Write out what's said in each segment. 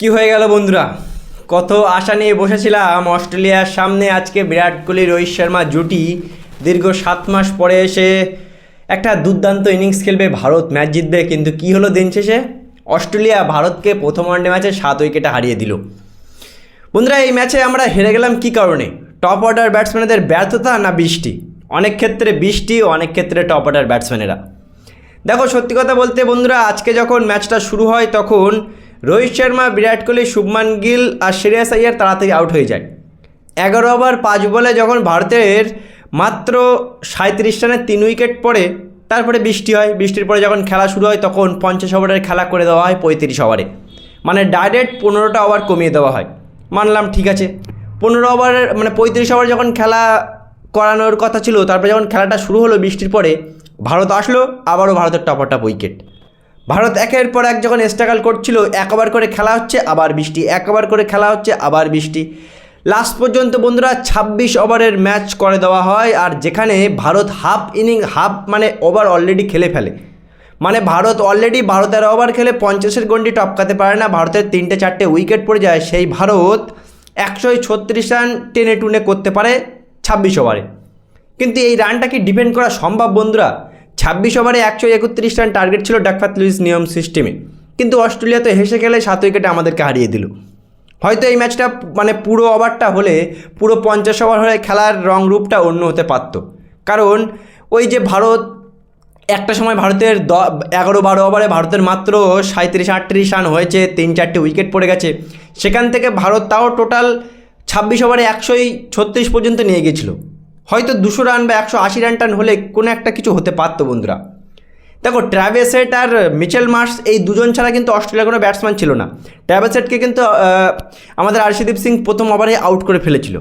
কি হয়ে গেল বন্ধুরা? কত আশা নিয়ে বসেছিলাম। অস্ট্রেলিয়ার সামনে আজকে বিরাট কোহলি রোহিত শর্মা জুটি। দীর্ঘ সাত মাস পরে এসে একটা দুর্দান্ত ইনিংস খেলবে ভারত। ম্যাচ জিতবে, কিন্তু কি হলো দিন শেষে? অস্ট্রেলিয়া ভারতকে প্রথম ওয়ানডে ম্যাচে সাত উইকেটে হারিয়ে দিল। বন্ধুরা, এই ম্যাচে আমরা হেরে গেলাম কি কারণে? টপ অর্ডার ব্যাটসম্যানদের ব্যর্থতা না বৃষ্টি? অনেক ক্ষেত্রে বৃষ্টি, অনেক ক্ষেত্রে টপ অর্ডার ব্যাটসম্যানেরা। দেখো, সত্যি কথা বলতে বন্ধুরা, আজকে যখন ম্যাচটা শুরু হয় তখন রোহিত শর্মা, বিরাট কোহলি, শুভমান গিল আর শ্রেয়াস আইয়ার তাড়াতাড়ি আউট হয়ে যায়। এগারো ওভার পাঁচ বলে যখন ভারতের মাত্র সাঁত্রিশ রানের তিন উইকেট পড়ে, তারপরে বৃষ্টি হয়। বৃষ্টির পরে যখন খেলা শুরু হয়, তখন পঞ্চাশ ওভারের খেলা করে দেওয়া হয় পঁয়ত্রিশ ওভারে মানে ডাইরেক্ট পনেরোটা ওভার কমিয়ে দেওয়া হয়। মানলাম, ঠিক আছে। পনেরো ওভারের মানে পঁয়ত্রিশ ওভার যখন খেলা করানোর কথা ছিল, তারপরে যখন খেলাটা শুরু হলো বৃষ্টির পরে, ভারত আসলো, আবারও ভারতের টপ টপ উইকেট ভারত একের পর এক যখন স্ট্রাগল করছিল এক ওভার করে খেলা হচ্ছে, আবার বৃষ্টি এক ওভার করে খেলা হচ্ছে, আবার বৃষ্টি। লাস্ট পর্যন্ত বন্ধুরা ছাব্বিশ ওভারের ম্যাচ করে দেওয়া হয়, আর যেখানে ভারত হাফ ইনিং হাফ মানে ওভার অলরেডি খেলে ফেলে। মানে ভারত অলরেডি বারো তেরো ওভার খেলে পঞ্চাশের গন্ডি টপকাতে পারে না, ভারতের তিনটে চারটে উইকেট পড়ে যায়, সেই ভারত একশো ছত্রিশ রান টেনে টুনে করতে পারে ছাব্বিশ ওভারে। কিন্তু এই রানটা কি ডিপেন্ড করা সম্ভব বন্ধুরা? ছাব্বিশ ওভারে একশো একত্রিশ রান টার্গেট ছিল ডাকফাত লুইস নিয়ম সিস্টেমে। কিন্তু অস্ট্রেলিয়া তো হেসে খেলে সাত উইকেটে আমাদেরকে হারিয়ে দিল। হয়তো এই ম্যাচটা মানে পুরো ওভারটা হলে পুরো পঞ্চাশ ওভার হলে খেলার রং রূপটা অন্য হতে পারত। কারণ ওই যে ভারত, একটা সময় ভারতের দ, এগারো বারো ওভারে ভারতের মাত্র সাঁত্রিশ আটত্রিশ রান হয়েছে, তিন চারটে উইকেট পড়ে গেছে। সেখান থেকে ভারত তাও টোটাল ছাব্বিশ ওভারে একশোই ছত্রিশ পর্যন্ত নিয়ে গেছিল। হয়তো দুশো রান বা একশো আশি রান টান হলে কোনো একটা কিছু হতে পারতো বন্ধুরা। দেখো ট্র্যাভেসেট আর মিচেল মার্স এই দুজন ছাড়া কিন্তু অস্ট্রেলিয়ার কোনো ব্যাটসম্যান ছিল না। ট্র্যাভেসেটকে কিন্তু আমাদের আরশিদীপ সিং প্রথম ওভারে আউট করে ফেলেছিল।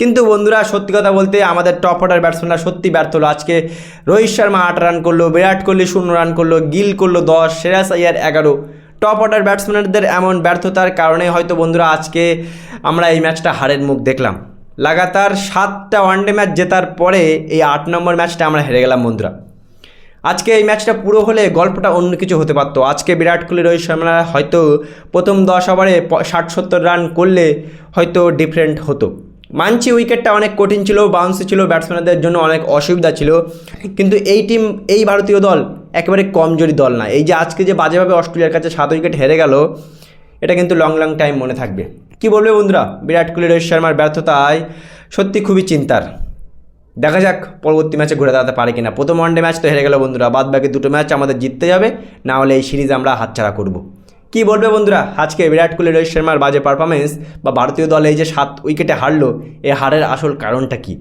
কিন্তু বন্ধুরা, সত্যি কথা বলতে আমাদের টপ অর্ডার ব্যাটসম্যানরা সত্যি ব্যর্থ হলো। আজকে রোহিত শর্মা আট রান করল, বিরাট কোহলি শূন্য রান করল, গিল করল দশ শ্রেয়াস আইয়ার এগারো। টপ অর্ডার ব্যাটসম্যানদের এমন ব্যর্থতার কারণে হয়তো বন্ধুরা আজকে আমরা এই ম্যাচটা হারের মুখ দেখলাম। লাগাতার সাতটা ওয়ানডে ম্যাচ জেতার পরে এই আট নম্বর ম্যাচটা আমরা হেরে গেলাম, বন্ধুরা। আজকে এই ম্যাচটা পুরো হলে গল্পটা অন্য কিছু হতে পারতো। আজকে বিরাট কোহলি, রোহিত শর্মা হয়তো প্রথম দশ ওভারে ষাট সত্তর রান করলে হয়তো ডিফারেন্ট হতো। মানছি উইকেটটা অনেক কঠিন ছিল বাউন্সি ছিল ব্যাটসম্যানদের জন্য অনেক অসুবিধা ছিল। কিন্তু এই টিম এই ভারতীয় দল একেবারে কমজোরি দল না। এই যে আজকে যে বাজেভাবে অস্ট্রেলিয়ার কাছে সাত উইকেট হেরে গেল, এটা কিন্তু লং লং টাইম মনে থাকবে। কি বলবে বন্ধুরা? বিরাট কোহলি, রোহিত শর্মার ব্যর্থতায় সত্যি খুবই চিন্তার। দেখা যাক পরবর্তী ম্যাচে ঘুরে দাঁড়াতে পারে কিনা। প্রথম ওয়ানডে ম্যাচ তো হেরে গেল বন্ধুরা। বাদ বাকি দুটো ম্যাচ আমাদের জিততে যাবে, না হলে এই সিরিজ আমরা হাতছাড়া করব। কি বলবে বন্ধুরা? আজকে বিরাট কোহলি, রোহিত শর্মার বাজে পারফরমেন্স বা ভারতীয় দলে এই যে সাত উইকেটে হারলো, এ হারের আসল কারণটা কী?